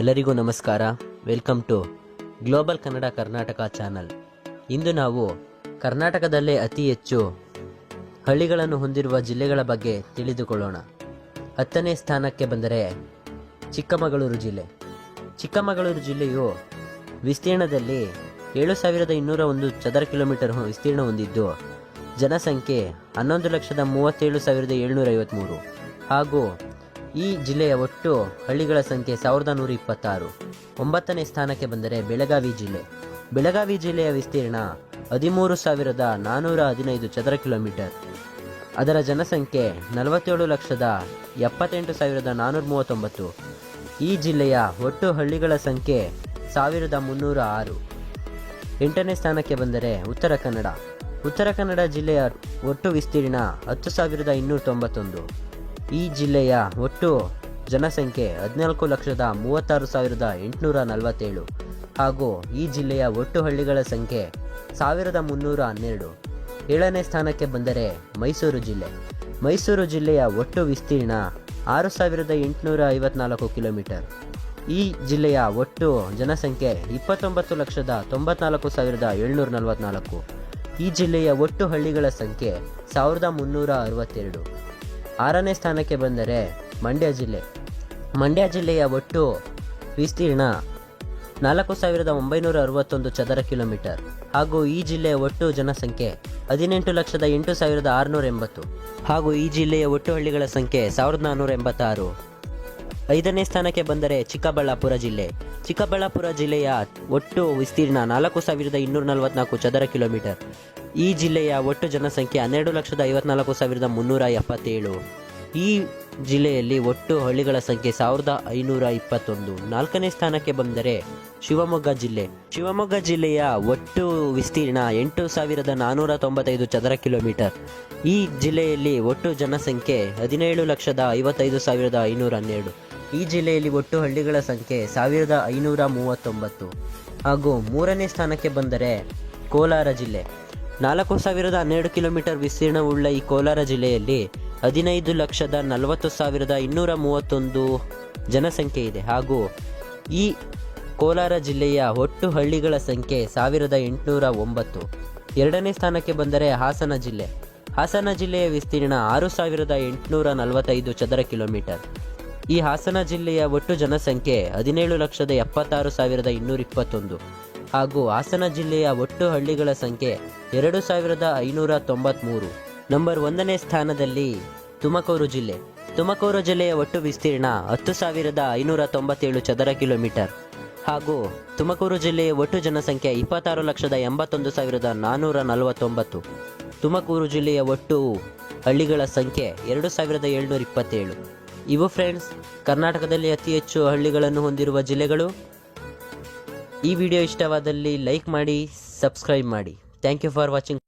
ಎಲ್ಲರಿಗೂ ನಮಸ್ಕಾರ. Welcome to global Kannada Karnataka channel ಇಂದು ನಾವು ಕರ್ನಾಟಕದಲ್ಲೇ ಅತಿ ಹೆಚ್ಚು ಹಳ್ಳಿಗಳನ್ನು ಹೊಂದಿರುವ ಜಿಲ್ಲೆಗಳ ಬಗ್ಗೆ ತಿಳಿದುಕೊಳ್ಳೋಣ. ಹತ್ತನೇ ಸ್ಥಾನಕ್ಕೆ ಬಂದರೆ ಚಿಕ್ಕಮಗಳೂರು ಜಿಲ್ಲೆ. ಚಿಕ್ಕಮಗಳೂರು ಜಿಲ್ಲೆಯು ವಿಸ್ತೀರ್ಣದಲ್ಲಿ ಏಳು ಸಾವಿರದ ಇನ್ನೂರ ಒಂದು ಚದರ ಕಿಲೋಮೀಟರ್ ವಿಸ್ತೀರ್ಣ ಹೊಂದಿದ್ದು, ಜನಸಂಖ್ಯೆ ಹನ್ನೊಂದು ಲಕ್ಷದ ಮೂವತ್ತೇಳು ಸಾವಿರದ ಏಳ್ನೂರ ಐವತ್ತ್ಮೂರು ಹಾಗೂ ಈ ಜಿಲ್ಲೆಯ ಒಟ್ಟು ಹಳ್ಳಿಗಳ ಸಂಖ್ಯೆ ಸಾವಿರದ ನೂರ ಇಪ್ಪತ್ತಾರು. ಒಂಬತ್ತನೇ ಸ್ಥಾನಕ್ಕೆ ಬಂದರೆ ಬೆಳಗಾವಿ ಜಿಲ್ಲೆ. ಬೆಳಗಾವಿ ಜಿಲ್ಲೆಯ ವಿಸ್ತೀರ್ಣ ಹದಿಮೂರು ಸಾವಿರದ ನಾನ್ನೂರ ಹದಿನೈದು ಚದರ ಕಿಲೋಮೀಟರ್. ಅದರ ಜನಸಂಖ್ಯೆ ನಲವತ್ತೇಳು ಲಕ್ಷದ ಎಪ್ಪತ್ತೆಂಟು ಸಾವಿರದ ನಾನ್ನೂರ ಮೂವತ್ತೊಂಬತ್ತು. ಈ ಜಿಲ್ಲೆಯ ಒಟ್ಟು ಹಳ್ಳಿಗಳ ಸಂಖ್ಯೆ ಸಾವಿರದ ಮುನ್ನೂರ ಆರು. ಎಂಟನೇ ಸ್ಥಾನಕ್ಕೆ ಬಂದರೆ ಉತ್ತರ ಕನ್ನಡ. ಉತ್ತರ ಕನ್ನಡ ಜಿಲ್ಲೆಯ ಒಟ್ಟು ವಿಸ್ತೀರ್ಣ ಹತ್ತು ಸಾವಿರದ ಇನ್ನೂರ ತೊಂಬತ್ತೊಂದು. ಈ ಜಿಲ್ಲೆಯ ಒಟ್ಟು ಜನಸಂಖ್ಯೆ ಹದಿನಾಲ್ಕು ಲಕ್ಷದ ಮೂವತ್ತಾರು ಸಾವಿರದ ಎಂಟುನೂರ ನಲವತ್ತೇಳು ಹಾಗೂ ಈ ಜಿಲ್ಲೆಯ ಒಟ್ಟು ಹಳ್ಳಿಗಳ ಸಂಖ್ಯೆ ಸಾವಿರದ ಮುನ್ನೂರ ಹನ್ನೆರಡು. ಏಳನೇ ಸ್ಥಾನಕ್ಕೆ ಬಂದರೆ ಮೈಸೂರು ಜಿಲ್ಲೆ. ಮೈಸೂರು ಜಿಲ್ಲೆಯ ಒಟ್ಟು ವಿಸ್ತೀರ್ಣ ಆರು ಸಾವಿರದ ಎಂಟುನೂರ ಐವತ್ನಾಲ್ಕು ಕಿಲೋಮೀಟರ್. ಈ ಜಿಲ್ಲೆಯ ಒಟ್ಟು ಜನಸಂಖ್ಯೆ ಇಪ್ಪತ್ತೊಂಬತ್ತು ಲಕ್ಷದ ತೊಂಬತ್ನಾಲ್ಕು ಸಾವಿರದ ಏಳ್ನೂರ ನಲವತ್ನಾಲ್ಕು. ಈ ಜಿಲ್ಲೆಯ ಒಟ್ಟು ಹಳ್ಳಿಗಳ ಸಂಖ್ಯೆ ಸಾವಿರದ ಮುನ್ನೂರ ಅರವತ್ತೆರಡು. ಆರನೇ ಸ್ಥಾನಕ್ಕೆ ಬಂದರೆ ಮಂಡ್ಯ ಜಿಲ್ಲೆ. ಮಂಡ್ಯ ಜಿಲ್ಲೆಯ ಒಟ್ಟು ವಿಸ್ತೀರ್ಣ ನಾಲ್ಕು ಸಾವಿರದ ಒಂಬೈನೂರ ಅರವತ್ತೊಂದು ಚದರ ಕಿಲೋಮೀಟರ್. ಹಾಗೂ ಈ ಜಿಲ್ಲೆಯ ಒಟ್ಟು ಜನಸಂಖ್ಯೆ ಹದಿನೆಂಟು ಲಕ್ಷದ ಎಂಟು ಸಾವಿರದ ಆರುನೂರ ಎಂಬತ್ತು. ಹಾಗೂ ಈ ಜಿಲ್ಲೆಯ ಒಟ್ಟು ಹಳ್ಳಿಗಳ ಸಂಖ್ಯೆ ಸಾವಿರದ ನಾನ್ನೂರ ಎಂಬತ್ತಾರು. ಐದನೇ ಸ್ಥಾನಕ್ಕೆ ಬಂದರೆ ಚಿಕ್ಕಬಳ್ಳಾಪುರ ಜಿಲ್ಲೆ. ಚಿಕ್ಕಬಳ್ಳಾಪುರ ಜಿಲ್ಲೆಯ ಒಟ್ಟು ವಿಸ್ತೀರ್ಣ ನಾಲ್ಕು ಸಾವಿರದ ಇನ್ನೂರ ನಲವತ್ನಾಲ್ಕು ಚದರ ಕಿಲೋಮೀಟರ್. ಈ ಜಿಲ್ಲೆಯ ಒಟ್ಟು ಜನಸಂಖ್ಯೆ ಹನ್ನೆರಡು ಲಕ್ಷದ ಐವತ್ನಾಲ್ಕು ಸಾವಿರದ ಮುನ್ನೂರ ಎಪ್ಪತ್ತೇಳು. ಈ ಜಿಲ್ಲೆಯಲ್ಲಿ ಒಟ್ಟು ಹಳ್ಳಿಗಳ ಸಂಖ್ಯೆ ಸಾವಿರದ ಐನೂರ ಇಪ್ಪತ್ತೊಂದು. ನಾಲ್ಕನೇ ಸ್ಥಾನಕ್ಕೆ ಬಂದರೆ ಶಿವಮೊಗ್ಗ ಜಿಲ್ಲೆ. ಶಿವಮೊಗ್ಗ ಜಿಲ್ಲೆಯ ಒಟ್ಟು ವಿಸ್ತೀರ್ಣ ಎಂಟು ಸಾವಿರದ ನಾನ್ನೂರ ತೊಂಬತ್ತೈದು ಚದರ ಕಿಲೋಮೀಟರ್. ಈ ಜಿಲ್ಲೆಯಲ್ಲಿ ಒಟ್ಟು ಜನಸಂಖ್ಯೆ ಹದಿನೇಳು ಲಕ್ಷದ ಐವತ್ತೈದು ಸಾವಿರದ ಐನೂರ ಹನ್ನೆರಡು. ಈ ಜಿಲ್ಲೆಯಲ್ಲಿ ಒಟ್ಟು ಹಳ್ಳಿಗಳ ಸಂಖ್ಯೆ ಸಾವಿರದ ಐನೂರ ಮೂವತ್ತೊಂಬತ್ತು. ಹಾಗೂ ಮೂರನೇ ಸ್ಥಾನಕ್ಕೆ ಬಂದರೆ ಕೋಲಾರ ಜಿಲ್ಲೆ. ನಾಲ್ಕು ಸಾವಿರದ ಹನ್ನೆರಡು ಕಿಲೋಮೀಟರ್ ವಿಸ್ತೀರ್ಣವುಳ್ಳ ಈ ಕೋಲಾರ ಜಿಲ್ಲೆಯಲ್ಲಿ ಹದಿನೈದು ಲಕ್ಷದ ನಲವತ್ತು ಸಾವಿರದ ಇನ್ನೂರ ಮೂವತ್ತೊಂದು ಜನಸಂಖ್ಯೆ ಇದೆ. ಹಾಗೂ ಈ ಕೋಲಾರ ಜಿಲ್ಲೆಯ ಒಟ್ಟು ಹಳ್ಳಿಗಳ ಸಂಖ್ಯೆ ಸಾವಿರದ ಎಂಟುನೂರ ಒಂಬತ್ತು. ಎರಡನೇ ಸ್ಥಾನಕ್ಕೆ ಬಂದರೆ ಹಾಸನ ಜಿಲ್ಲೆ. ಹಾಸನ ಜಿಲ್ಲೆಯ ವಿಸ್ತೀರ್ಣ ಆರು ಸಾವಿರದ ಎಂಟುನೂರ ನಲವತ್ತೈದು ಚದರ ಕಿಲೋಮೀಟರ್. ಈ ಹಾಸನ ಜಿಲ್ಲೆಯ ಒಟ್ಟು ಜನಸಂಖ್ಯೆ ಹದಿನೇಳು ಲಕ್ಷದ ಎಪ್ಪತ್ತಾರು ಸಾವಿರದ ಇನ್ನೂರ ಇಪ್ಪತ್ತೊಂದು. ಹಾಗೂ ಹಾಸನ ಜಿಲ್ಲೆಯ ಒಟ್ಟು ಹಳ್ಳಿಗಳ ಸಂಖ್ಯೆ ಎರಡು ಸಾವಿರದ ಐನೂರ ತೊಂಬತ್ತ್ಮೂರು ನಂಬರ್ ಒಂದನೇ ಸ್ಥಾನದಲ್ಲಿ ತುಮಕೂರು ಜಿಲ್ಲೆ. ತುಮಕೂರು ಜಿಲ್ಲೆಯ ಒಟ್ಟು ವಿಸ್ತೀರ್ಣ ಹತ್ತು ಸಾವಿರದ ಐನೂರ ತೊಂಬತ್ತೇಳು ಚದರ ಕಿಲೋಮೀಟರ್. ಹಾಗೂ ತುಮಕೂರು ಜಿಲ್ಲೆಯ ಒಟ್ಟು ಜನಸಂಖ್ಯೆ ಇಪ್ಪತ್ತಾರು ಲಕ್ಷದ ಎಂಬತ್ತೊಂದು ಸಾವಿರದ ನಾನ್ನೂರ ನಲವತ್ತೊಂಬತ್ತು. ತುಮಕೂರು ಜಿಲ್ಲೆಯ ಒಟ್ಟು ಹಳ್ಳಿಗಳ ಸಂಖ್ಯೆ ಎರಡು ಸಾವಿರದ ಏಳ್ನೂರ ಇಪ್ಪತ್ತೇಳು. ಇವು ಫ್ರೆಂಡ್ಸ್ ಕರ್ನಾಟಕದಲ್ಲಿ ಅತಿ ಹೆಚ್ಚು ಹಳ್ಳಿಗಳನ್ನು ಹೊಂದಿರುವ ಜಿಲ್ಲೆಗಳು ಈ ವಿಡಿಯೋ ಇಷ್ಟವಾದಲ್ಲಿ ಲೈಕ್ ಮಾಡಿ ಸಬ್ಸ್ಕ್ರೈಬ್ ಮಾಡಿ. Thank you for watching